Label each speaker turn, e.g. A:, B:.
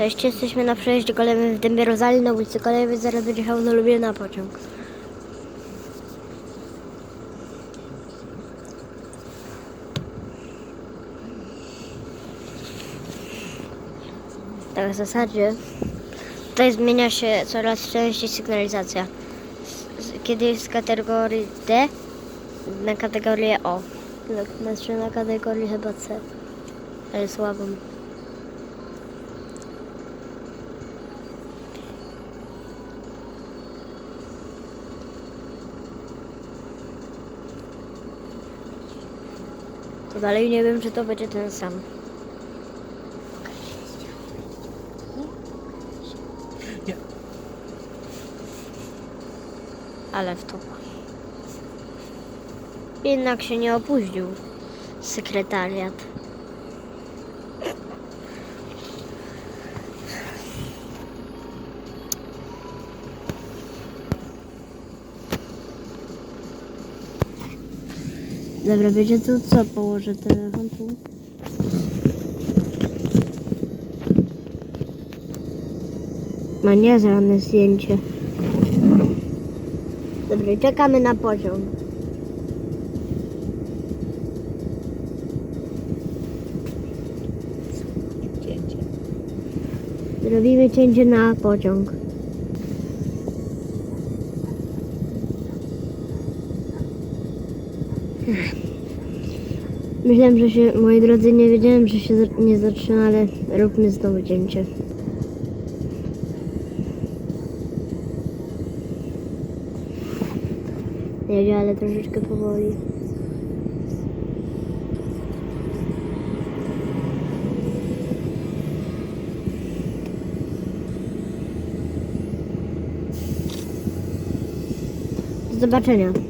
A: Cześć, jesteśmy na przejeździe kolejnym w Dębie Rozali na ulicy Kolejowej, zaraz będzie jechał do Lublina pociąg. Tak w zasadzie tutaj zmienia się coraz częściej sygnalizacja. Kiedyś z kategorii D na kategorię O. Znaczy na kategorii chyba C. Ale słabą. To dalej nie wiem, czy to będzie ten sam.
B: Nie.
A: Ale w to. Jednak się nie opóźnił sekretariat. Dobra, wiecie tu co? Położę telefon tu. Ma niezrane zdjęcie. Dobra, czekamy na.
B: Cięcie.
A: Robimy cięcie na pociąg. Myślałem, że się, moi drodzy, nie wiedziałem, że się nie zatrzyma, ale róbmy znowu cięcie. Jedzie, ale troszeczkę powoli. Do zobaczenia.